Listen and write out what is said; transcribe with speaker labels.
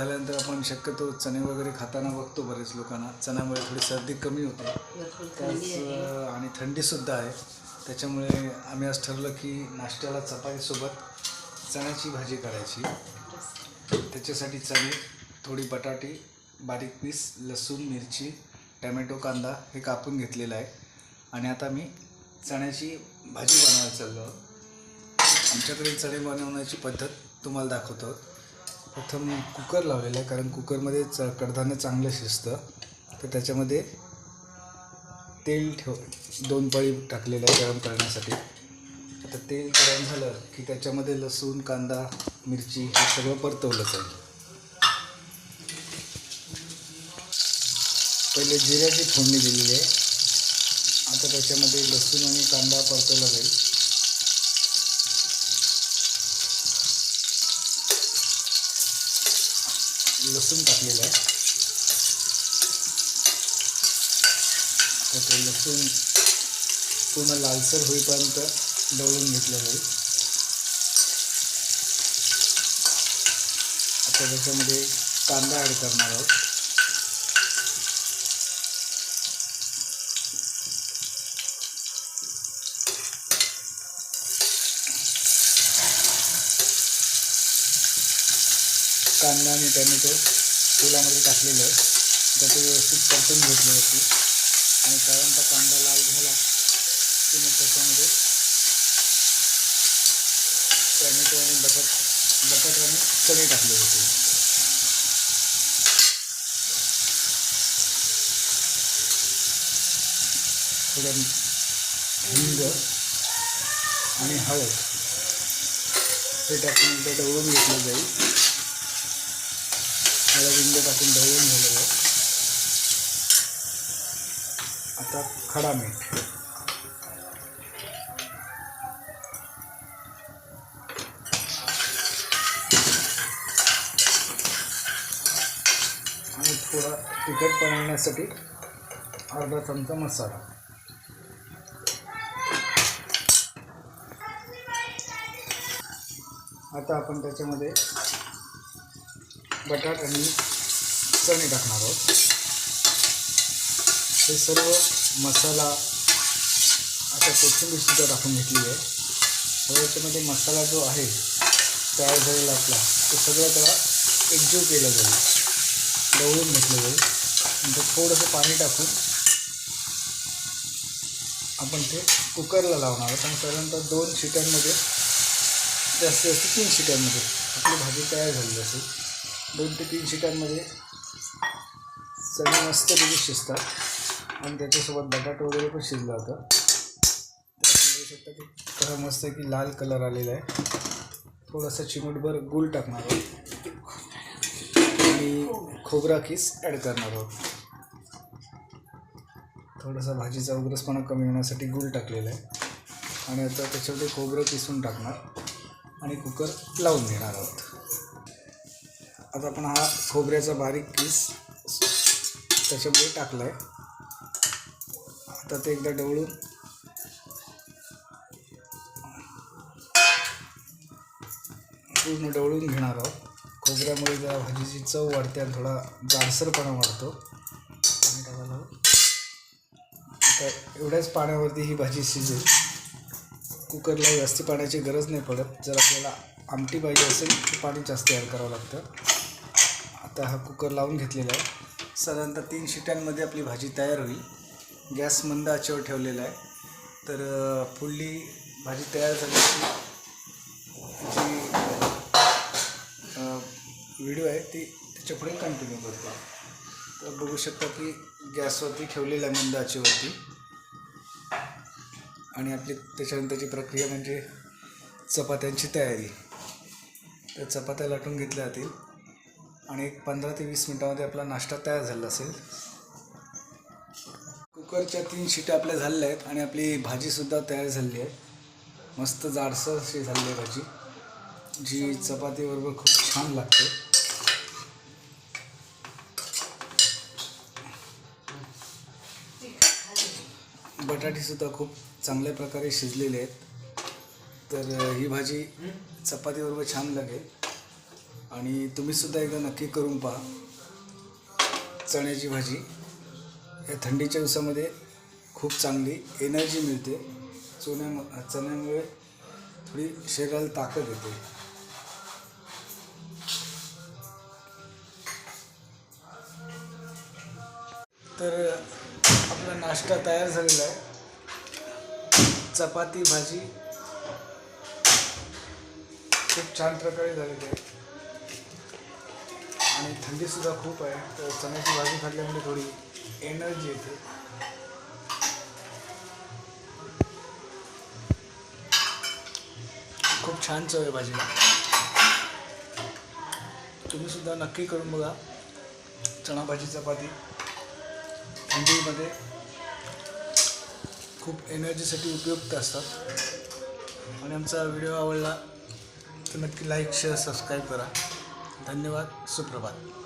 Speaker 1: झाल्यानंतर आपण शक्यतो चणे वगैरे खाताना बघतो बरेच लोकांना. चण्यामुळे थोडी सर्दी कमी होते. त्याच आणि थंडीसुद्धा आहे. त्याच्यामुळे आम्ही आज ठरलं की नाश्त्याला चपातीसोबत चण्याची भाजी करायची. त्याच्यासाठी चणे थोडी बटाटी बारीक पीस लसूण मिरची टमॅटो कांदा हे कापून घेतलेलं आहे. आणि आता मी चण्याची भाजी बनवायला चाललो. आमच्याकडे चणे बनवण्याची पद्धत तुम्हाला दाखवतो. प्रथम कुकर लावलेला आहे कारण कुकरमध्ये च कडधान्य चांगलं शिजतं. तर त्याच्यामध्ये तेल ठेव दोन पळी टाकलेलं आहे गरम करण्यासाठी. आता तेल गरम झालं की त्याच्यामध्ये लसूण कांदा मिरची हे सगळं परतवलं जाईल पहिले जिऱ्याची फोडणी दिलेली आहे. आता त्याच्यामध्ये लसूण आणि कांदा परतवला जाईल. लसूण टाकलेलं आहे. तर ते लसूण पूर्ण लालसर होईपर्यंत डवळून घेतलं जाईल. आता त्याच्यामध्ये कांदा ॲड करणार आहोत. कांदा आणि टॅमॅटो तेलामध्ये टाकलेलं आहे. तर ते व्यवस्थित परतून घेतले होते आणि साधारणतः कांदा लाल झाला की मग त्याच्यामध्ये टॅमॅटो आणि बटाट बटाट आणि चणे टाकले होते. थोडं हिंग आणि हळद हे टाकून एकदा उडून घेतलं जाईल. हळद हिंग टाकून ढवळून झालेलं आहे. आता खडा मीठ. आणि थोडा तिखट बनवण्यासाठी अर्धा चमचा मसाला. आता आपण त्याच्यामध्ये बटाट आणि चणे टाकणार आहोत. हे सर्व मसाला आता कोथिंबीरसुद्धा टाकून घेतली आहे. तर याच्यामध्ये मसाला जो आहे तयार झालेला आपला तो सगळं त्याला एकजीव केला जाईल. दवळून घेतलं जाईल. नंतर थोडंसं पाणी टाकून आपण ते कुकरला लावणार आहोत. आणि साधारणतः दोन शिट्यांमध्ये जास्तीत जास्त तीन शिट्यांमध्ये आपली भाजी तयार झालेली असेल. दोन ते तीन शिटांमध्ये मस्त मस्तपैकी शिजतात. आणि त्याच्यासोबत बटाटा वगैरे पण शिजला होता. बघू शकता की कसा मस्त की लाल कलर आलेला आहे. थोडासा चिमटभर गुल टाकणार आहोत. आणि खोबरा किस ॲड करणार आहोत. थोडासा भाजीचा उग्रसपणा कमी होण्यासाठी गूळ टाकलेला आहे. आणि आता त्याच्यामध्ये खोबरं किसून टाकणार. आणि कुकर लावून घेणार आहोत. आता आपण हा खोबऱ्याचा बारीक पीस त्याच्यामध्ये टाकला आहे आता ते एकदा डवळून पूर्ण डवळून घेणार आहोत. खोबऱ्यामुळे जरा भाजीची चव वाढते आणि थोडा जाडसरपणा वाढतो. पाणी टाकायला आता एवढ्याच पाण्यावरती ही भाजी शिजेल. कुकरला जास्त पाण्याची गरज नाही पडत. जर आपल्याला आमटी पाहिजे असेल तर पाणी जास्त ॲड करावं लागतं. आता हा कुकर लावून घेतलेला आहे. साधारणतः तीन शिट्यांमध्ये आपली भाजी तयार होईल. गॅस मंद आचेवर ठेवलेला आहे. तर पुढली भाजी तयार झाली जी व्हिडिओ आहे ती त्याच्या पुढे कंटिन्यू करतो. तर बघू शकता की गॅसवरती ठेवलेला आहे मंद आचेवरती. आणि आपली त्याच्यानंतरची प्रक्रिया म्हणजे चपात्यांची तयारी. तर चपात्या लाटून घेतल्या जातील. आणि एक पंधरा ते वीस मिनटामध्ये आपला नाश्ता तयार झाला असेल. कुकरच्या तीन शिट्या आपल्या झालेल्या आहेत आणि आपली भाजीसुद्धा तयार झालेली आहे. मस्त जाडसर अशी झालेली आहे भाजी. जी चपातीबरोबर खूप छान लागते. बटाटेसुद्धा खूप चांगल्या प्रकारे शिजलेले आहेत. तर ही भाजी चपातीबरोबर छान लागेल. आणि तुम्हीसुद्धा एकदा नक्की करून पहा. चण्याची भाजी या थंडीच्या दिवसामध्ये खूप चांगली एनर्जी मिळते. चोण्या चण्यामुळे थोडी शरीराला ताकद येते. तर आपला नाश्ता तयार झालेला आहे. चपाती भाजी खूप छान प्रकारे झालेली आहे. आणि थंडीसुद्धा खूप आहे. तर चण्याची भाजी खाल्ल्यामुळे थोडी एनर्जी येते. खूप छान चव आहे भाजीला. तुम्ही सुद्धा नक्की करून बघा. चणा भाजी चपाती. थंडीमध्ये खूप एनर्जीसाठी उपयुक्त असतात. आणि आमचा व्हिडिओ आवडला तर नक्की लाईक शेअर सबस्क्राईब करा. धन्यवाद सुप्रभात.